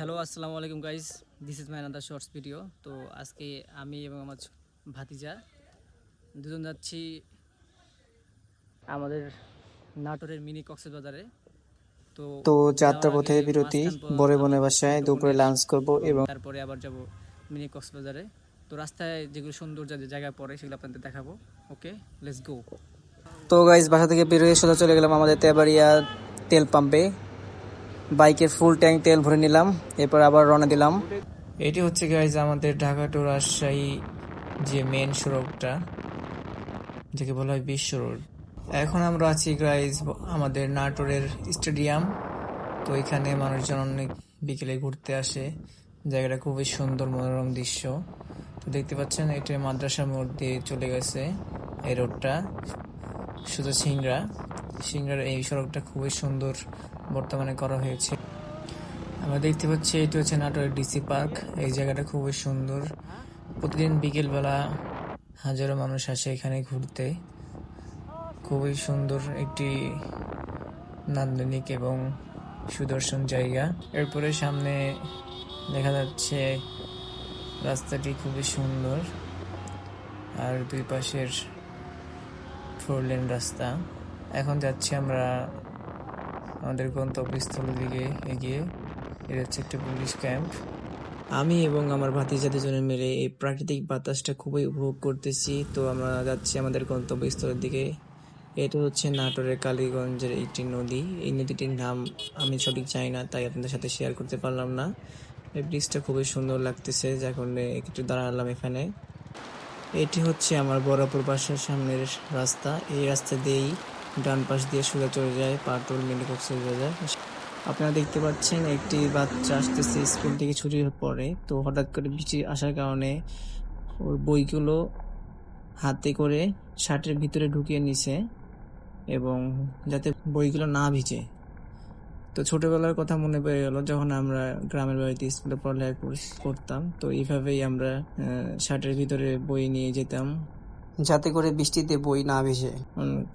Hello আসসালামু আলাইকুম guys this is my another shorts video তো আজকে আমি এবং আমার ভাতিজা দুজন যাচ্ছি আমাদের নাটোরের মিনি কক্সবাজারে। তো তো যাত্রাপথে বিরতি আমরা বোনের বাসায় দুপুরে লাঞ্চ করব এবং তারপরে আবার যাব মিনি কক্সবাজারে। তো রাস্তায় যেগুলো সুন্দর যে জায়গায় পড়ে সেগুলো আপনাদের দেখাবো। ওকে লেটস গো তো গাইজ বাসা থেকে বের হয়ে সোজা চলে গেলাম আমাদের তেবাড়িয়া তেল পাম্পে। বাইকের ফুল ট্যাঙ্ক তেল ভরে নিলাম, এরপর আবার রওনা দিলাম। এটি হচ্ছে গাইজ আমাদের ঢাকা টু রাজশাহী যে মেন সড়কটা, যাকে বলা হয় বিশ্ব রোড এখন আমরা আছি গাইজ আমাদের নাটোরের স্টেডিয়াম তো এখানে মানুষজন অনেক বিকেলে ঘুরতে আসে। জায়গাটা খুবই সুন্দর, মনোরম দৃশ্য। তো দেখতে পাচ্ছেন, এটা মাদ্রাসার মোড় দিয়ে চলে গেছে এই রোডটা শুধু সিংড়া। সিংড়ার এই সড়কটা খুবই সুন্দর বর্তমানে করা হয়েছে। আমরা দেখতে পাচ্ছি, এটি হচ্ছে নাটোরের ডিসি পার্ক। এই জায়গাটা খুবই সুন্দর। প্রতিদিন বিকেলবেলা হাজারো মানুষ আসে এখানে ঘুরতে। খুবই সুন্দর একটি নান্দনিক এবং সুদর্শন জায়গা। এরপরে সামনে দেখা যাচ্ছে, রাস্তাটি খুবই সুন্দর। আর দুই পাশের ফোর লেন রাস্তা। এখন যাচ্ছি আমরা আমাদের গন্তব্যস্থলের দিকে এগিয়ে। এটা হচ্ছে একটা পুলিশ ক্যাম্প। আমি এবং আমার ভাতিজা দুজনে মিলে এই প্রাকৃতিক বাতাসটা খুবই উপভোগ করতেছি। তো আমরা যাচ্ছি আমাদের গন্তব্যস্থলের দিকে। এটা হচ্ছে নাটোরের কালীগঞ্জের একটি নদী। এই নদীটির নাম আমি সঠিক চাই না, তাই আপনাদের সাথে শেয়ার করতে পারলাম না। এই ব্রিজটা খুবই সুন্দর লাগতেছে, যার কারণে একটু দাঁড়ালাম এখানে। এটি হচ্ছে আমার বরাবর বাসার সামনের রাস্তা। এই রাস্তা দিয়েই ডান পাশ দিয়ে সোজা চলে যায় পাটুল মিনি যায়। আপনারা দেখতে পাচ্ছেন একটি বাচ্চা আসতেছে স্কুল থেকে ছুটির পরে। তো হঠাৎ করে বৃষ্টি আসার কারণে ওর বইগুলো হাতে করে শার্টের ভিতরে ঢুকিয়ে নিছে এবং যাতে বইগুলো না ভিজে। তো ছোটবেলার কথা মনে পড়ে গেল যখন আমরা গ্রামের বাড়িতে স্কুলে পড়ালেখা কর- করতাম। তো এইভাবেই আমরা শার্টের ভিতরে বই নিয়ে যেতাম। যাতে করে বৃষ্টিতে বই না ভেসে।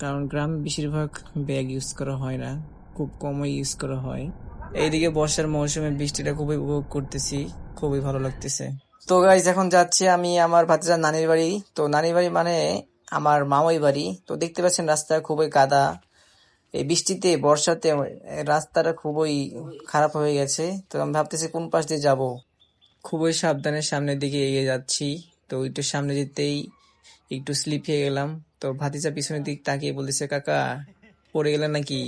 কারণ গ্রামে বেশিরভাগ ব্যাগ ইউজ করা হয় না, খুব কমই ইউজ করা হয়। এইদিকে বর্ষার মৌসুমে বৃষ্টিটা খুবই উপভোগ করতেছি, খুবই ভালো লাগতেছে। তো গাইজ এখন যাচ্ছি আমি আমার ভাতিজার নানির বাড়ি। তো নানির বাড়ি মানে আমার মামাই বাড়ি। তো দেখতে পাচ্ছেন রাস্তা খুবই কাদা এই বৃষ্টিতে, বর্ষাতে রাস্তাটা খুবই খারাপ হয়ে গেছে। তো আমি ভাবতেছি কোন পাশ দিয়ে যাব। খুবই সাবধানে সামনের দিকে এগিয়ে যাচ্ছি। তো ওইটার সামনে যেতেই একটু স্লিপ হয়ে গেলাম। তো ভাতিজা পিছনের দিক তাকিয়ে বলতেছে, কাকা, পড়ে গেলেন নাকি?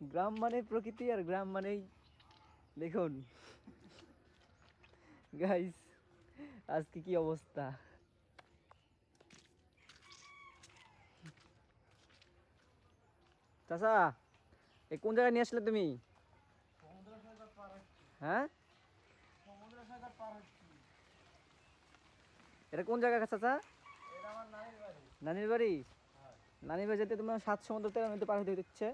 গ্রাম মানে প্রকৃতি আর গ্রাম মানেই দেখুন। গাইস আজকে কি অবস্থা? চাচা, এ কোন জায়গায় নিয়ে আসলে তুমি? হ্যাঁ? এটা কোন জায়গা চাচা? নানির বাড়ি? নানির বাড়ি যেতে তোমার সাত সমুদ্র তেরো নদী পার হতে দিচ্ছে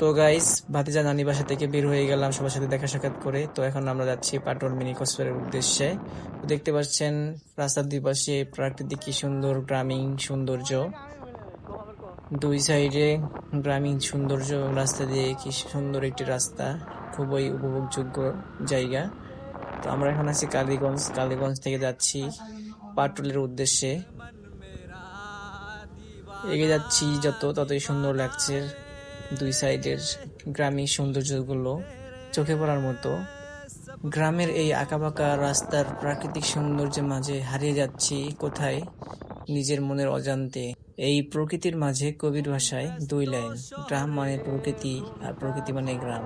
তো গাইস ভাতিজা নানি বাসা থেকে বের হয়ে গেলাম সবার সাথে দেখা সাক্ষাৎ করে। তো এখন আমরা যাচ্ছি পাটন মিনি কক্সবাজারের উদ্দেশ্যে। দেখতে পাচ্ছেন রাস্তার দুই পাশে প্রাকৃতিক কি সুন্দর গ্রামীণ সৌন্দর্য। দুই সাইডে গ্রামীণ সৌন্দর্য রাস্তা দিয়ে কি সুন্দর একটি রাস্তা, খুবই উপভোগযোগ্য জায়গা। তো আমরা এখন আছি কালীগঞ্জ কালীগঞ্জ থেকে যাচ্ছি পাটুলের উদ্দেশ্যে। এগিয়ে যাচ্ছি যত ততই সুন্দর লাগছে দুই সাইডের গ্রামীণ সৌন্দর্যগুলো চোখে পড়ার মতো। গ্রামের এই আঁকাবাঁকা রাস্তার প্রাকৃতিক সৌন্দর্যের মাঝে হারিয়ে যাচ্ছি কোথায়? নিজের মনের অজান্তে। এই প্রকৃতির মাঝে কবির ভাষায় দুই লাইন, গ্রাম মানে প্রকৃতি আর প্রকৃতি মানে গ্রাম।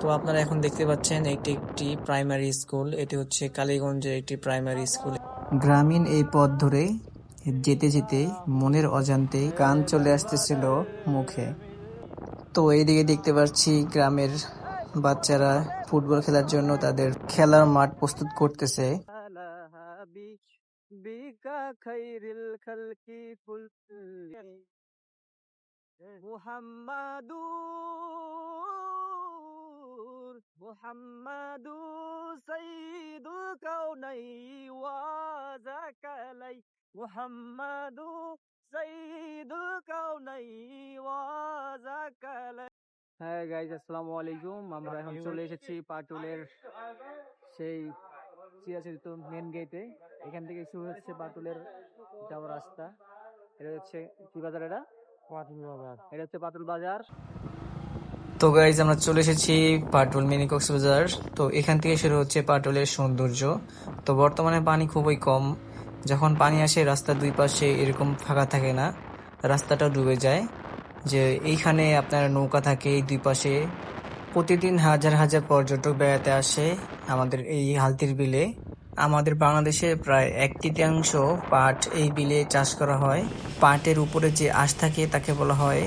তো আপনারা এখন দেখতে পাচ্ছেন একটি একটি প্রাইমারি স্কুল, এটি হচ্ছে কালীগঞ্জের একটি প্রাইমারি স্কুল। গ্রামীণ এই পথ ধরে যেতে যেতে মনের অজান্তে গান চলে আসতেছিল মুখে। তো এইদিকে দেখতে পাচ্ছি গ্রামের বাচ্চারা ফুটবল খেলার জন্য তাদের খেলার মাঠ প্রস্তুত করতেছে। খাইরিল খালকি কুল মুহাম্মাদুর মুহাম্মাদু সাইয়্যিদুল কাউনাই ওয়া যাকালাই মুহাম্মাদু সাইয়্যিদুল কাউনাইনি ওয়া যাকালাই হ্যাঁ গাইজ আসসালামু আলাইকুম আমরা এখন চলে এসেছি পাটুলের সেই চিরাচরিত মেন গেটে এখান থেকে শুরু হচ্ছে পাটুলের যাওয়ার রাস্তা। এটা হচ্ছে কি বাজার এটা? পাটুল বাজার। এটা হচ্ছে পাটুল বাজার। তো গাইজ আমরা চলে এসেছি পাটুল মিনি কক্সবাজার তো এখান থেকে শুরু হচ্ছে পাটুলের সৌন্দর্য। তো বর্তমানে পানি খুবই কম। যখন পানি আসে রাস্তার দুই পাশে এরকম ফাঁকা থাকে না। রাস্তাটা ডুবে যায়। যে এইখানে আপনার নৌকা থাকে এই দুই পাশে। প্রতিদিন হাজার হাজার পর্যটক বেড়াতে আসে আমাদের এই হালতির বিলে। আমাদের বাংলাদেশে প্রায় এক তৃতীয়াংশ পাট এই বিলে চাষ করা হয়। পাটের উপরে যে আঁশ থাকে তাকে বলা হয়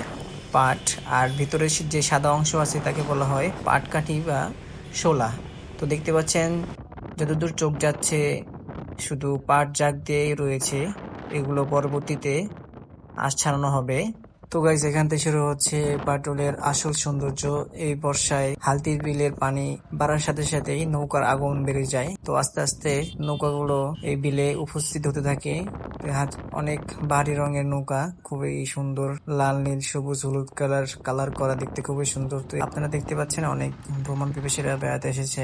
পাট, আর ভিতরে যে সাদা অংশ আছে তাকে বলা হয় পাটকাঠি বা শোলা। তো দেখতে পাচ্ছেন, যতদূর চোখ যাচ্ছে, শুধু পাট জাগ দিয়েই রয়েছে। এগুলো পরবর্তীতে আশ ছাড়ানো হবে। তো গাইজ এখান থেকে শুরু হচ্ছে পাটুলের আসল সৌন্দর্য। এই বর্ষায় হালতির বিলের পানি বাড়ার সাথে সাথেই নৌকার আগুন বেড়ে যায়। তো আস্তে আস্তে নৌকাগুলো এই বিলে উপস্থিত হতে থাকে। অনেক বাড়ি রঙের নৌকা, খুবই সুন্দর লাল, নীল, সবুজ, হলুদ কালার কালার করা দেখতে খুবই সুন্দর। তো আপনারা দেখতে পাচ্ছেন অনেক ভ্রমণ পিপাসীরা বেড়াতে এসেছে।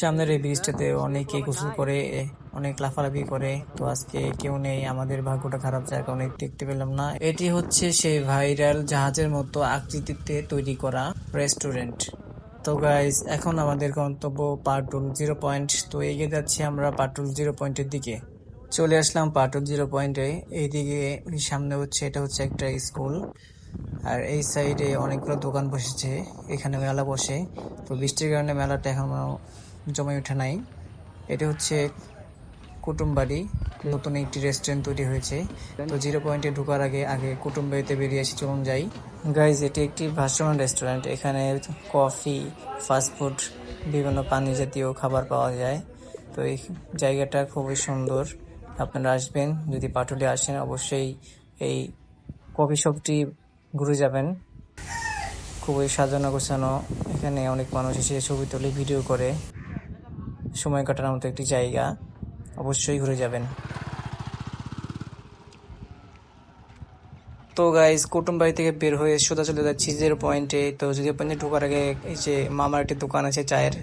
সামনের এই ব্রিজটাতে অনেকে গোসল করে, অনেক লাফালাফি করে। তো আজকে কেউ নেই, আমাদের ভাগ্যটা খারাপ জায়গা অনেক দেখতে পেলাম না। এটি হচ্ছে সেই ভাইরাল জাহাজের মতো আকৃতিতে তৈরি করা রেস্টুরেন্ট। তো গাইজ এখন আমাদের গন্তব্য পাটুল জিরো পয়েন্ট। তো এগিয়ে যাচ্ছি আমরা পাটুল জিরো পয়েন্টের দিকে। চলে আসলাম পাটুল জিরো পয়েন্টে। এইদিকে সামনে হচ্ছে, এটা হচ্ছে একটা স্কুল। আর এই সাইডে অনেকগুলো দোকান বসেছে, এখানে মেলা বসে। তো বৃষ্টির কারণে মেলাটা এখনও জমে ওঠে নাই। এটা হচ্ছে কুটুমবাড়ি। নতুন একটি রেস্টুরেন্ট তৈরি হয়েছে। তো জিরো পয়েন্টে ঢোকার আগে আগে কুটুমবাড়িতে বেরিয়ে আসি, চলুন যাই। গাইজ এটি একটি ভাসমান রেস্টুরেন্ট এখানে কফি ফাস্টফুড বিভিন্ন পানি জাতীয় খাবার পাওয়া যায়। তো এই জায়গাটা খুবই সুন্দর। আপনারা আসবেন, যদি পাটুলে আসেন, অবশ্যই এই কফি শপটি ঘুরে যাবেন। খুবই সাজানো গোছানো। এখানে অনেক মানুষ এসে ছবি তোলে ভিডিও করে। সময় কাটানোর মতো একটি জায়গা অবশ্যই ঘুরে যাবেন। তো গাইজ কুটুমবাড়ি থেকে বের হয়ে সোজা চলে যাচ্ছি জিরো পয়েন্টে তো জিরো পয়েন্টে ঢোকার আগে এই যে মামার একটি দোকান আছে চায়ের,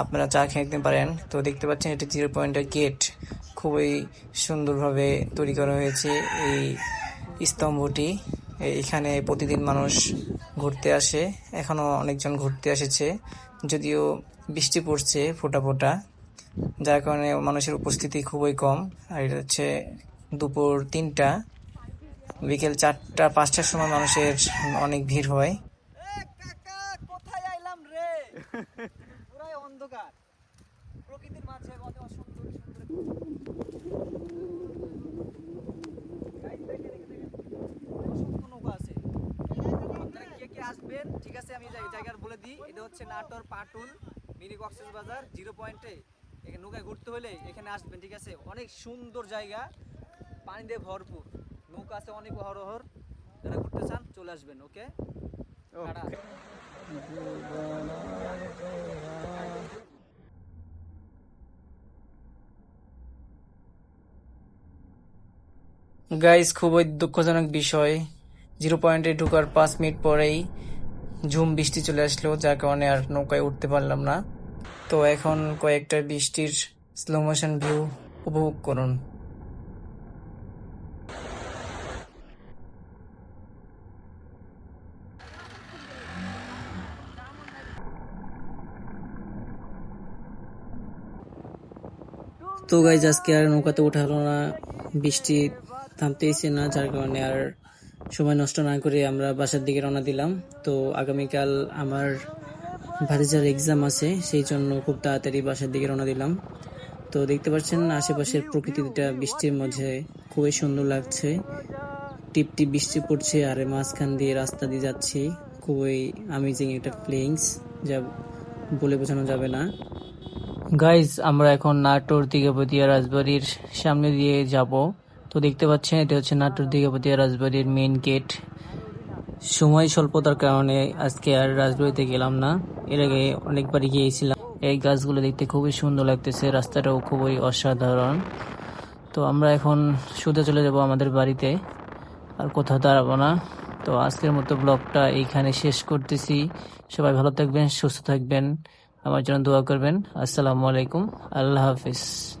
আপনারা চা খেয়ে নিতে পারেন। তো দেখতে পাচ্ছেন এটি জিরো পয়েন্টের গেট খুবই সুন্দরভাবে তৈরি করা হয়েছে এই স্তম্ভটি। এখানে প্রতিদিন মানুষ ঘুরতে আসে। এখনও অনেকজন ঘুরতে এসেছে। যদিও বৃষ্টি পড়ছে ফোঁটা ফোঁটা। যার কারণে মানুষের উপস্থিতি খুবই কম। আর এটা হচ্ছে দুপুর তিনটা, বিকেল চারটা, পাঁচটার সময় মানুষের অনেক ভিড় হয়। কোথায় রে? অন্ধকার। প্রকৃতির মাঝে আসবেন, ঠিক আছে, আমি জায়গার বলে দিই। এটা হচ্ছে নাটোর পাটুল, মিনি কক্সেস বাজার, জিরো পয়েন্টে এখানে নৌকায় ঘুরতে হলে এখানে আসবেন ঠিক আছে? অনেক সুন্দর জায়গা পানি দিয়ে ভরপুর। নৌকা আছে অনেক হরহর যারা ঘুরতে চান চলে আসবেন ওকে? গাইস খুবই দুঃখজনক বিষয়। জিরো পয়েন্টে ঢুকার পাঁচ মিনিট পরেই ঝুম বৃষ্টি চলে আসলো যার কারণে আর নৌকায় উঠতে পারলাম না। তো এখন কয়েকটা বৃষ্টির স্লো মোশন ভিউ উপভোগ করুন। তো গাইজ আজকে আর নৌকাতে হলো না। বৃষ্টি থামতেইছে না, যার কারণে আর সময় নষ্ট না করে আমরা বাসার দিকে রওনা দিলাম। তো আগামীকাল আমার ভারিজার এক্সাম আছে, সেই জন্য খুব তাড়াতাড়ি বাসার দিকে রওনা দিলাম। তো দেখতে পাচ্ছেন, আশেপাশের প্রকৃতিটা বৃষ্টির মধ্যে খুবই সুন্দর লাগছে। টিপ টিপ বৃষ্টি পড়ছে, আর মাঝখান দিয়ে রাস্তা দিয়ে যাচ্ছি। খুবই আমেজিং একটা ফিলিংস যা বলে বোঝানো যাবে না। গাইজ আমরা এখন নাটোর দিঘাপতিয়া রাজবাড়ির সামনে দিয়ে যাব। তো দেখতে পাচ্ছেন, এটা হচ্ছে নাটোর দিঘাপতিয়া রাজবাড়ির মেইন গেট সময় স্বল্পতার কারণে আজকে আর রাজবাড়িতে গেলাম না। এর আগে অনেকবারই গিয়েছিলাম। এই গাছগুলো দেখতে খুবই সুন্দর লাগতেছে, রাস্তাটাও খুবই অসাধারণ। তো আমরা এখন সোজা চলে যাব আমাদের বাড়িতে, আর কোথাও দাঁড়াবো না। তো আজকের মতো ব্লগটা এইখানে শেষ করতেছি। সবাই ভালো থাকবেন, সুস্থ থাকবেন। আমার জন্য দোয়া করবেন। আসসালামু আলাইকুম, আল্লাহ হাফিজ।